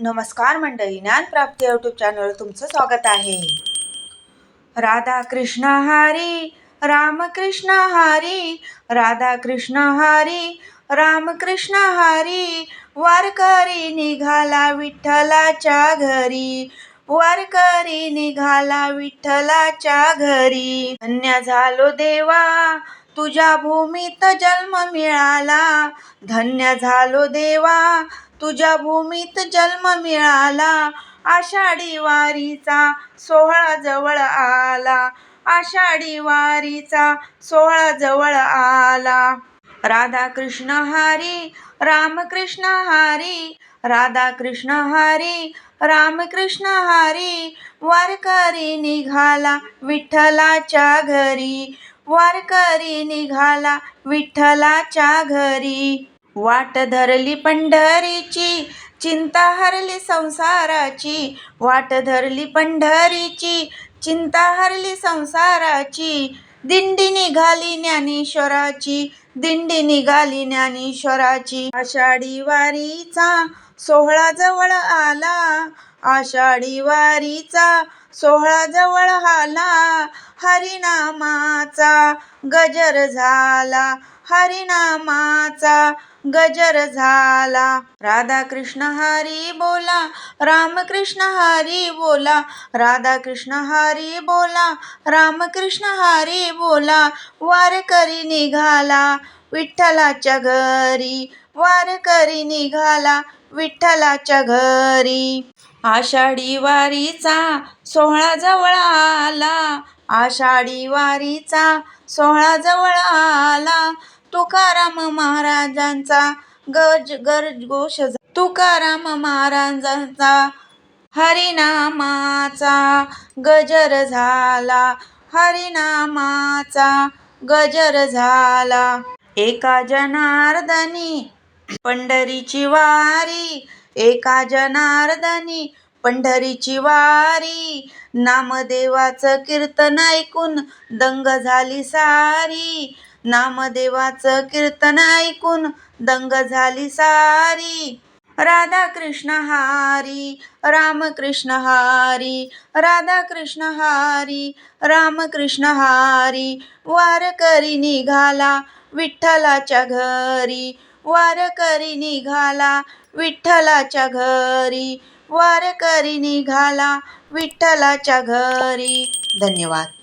नमस्कार मंडळी ज्ञानप्राप्ती यूट्यूब चॅनलवर तुमचं स्वागत आहे. राधा कृष्ण हरी रामकृष्ण हरी राधा कृष्ण हरी रामकृष्ण हरी वारकरी निघाला विठ्ठलाच्या घरी वारकरी निघाला विठ्ठलाच्या घरी. धन्य झालो देवा तुझ्या भूमीत जन्म मिळाला. धन्य झालो देवा तुझ्या भूमीत जन्म मिळाला. आषाढी वारीचा सोहळा जवळ आला. आषाढी वारीचा सोहळा जवळ आला. राधा कृष्ण हरी रामकृष्ण हरी राधा कृष्ण हरी रामकृष्ण हरी. वारकरी निघाला विठ्ठलाच्या घरी. वारकरी निघाला विठ्ठलाच्या घरी. वाट धरली पंढरीची चिंता हरली संसाराची. वाट धरली पंढरीची चिंता हरली संसाराची. दिंडी निघाली ज्ञानेश्वराची दिंडी निघाली ज्ञानेश्वराची. आषाढी वारीचा सोहळा जवळ आला. आषाढी वारीचा सोहळा जवळ आला. हरिनामाचा गजर झाला. हरिनामाचा गजर झाला. राधा कृष्ण हरी बोला रामकृष्ण हरी बोला राधा कृष्ण हरी बोला रामकृष्ण हरी बोला वारकरी निघाला विठ्ठलाच्या घरी वारकरी निघाला विठ्ठलाच्या घरी. आषाढी वारीचा सोहळा जवळ आला आषाढी वारीचा सोहळा जवळ आला तुकाराम महाराजांचा गज गर्ज घोष तुकाराम महाराजांचा हरिनामाचा गजर झाला. हरिनामाचा गजर झाला. एका जनार्दनी पंढरीची वारी. एका जनार्दनी पंढरीची वारी. नामदेवाचं कीर्तन ऐकून दंग झाली सारी. नामदेवाचं कीर्तन ऐकून दंग झाली सारी. राधा कृष्ण हरी रामकृष्ण हरी राधा कृष्ण हरी रामकृष्ण हरी. वारकरी निघाला विठ्ठलाच्या घरी. वारकरी निघाला विठ्ठलाच्या घरी. वारकरी निघाला विठ्ठलाच्या घरी. धन्यवाद.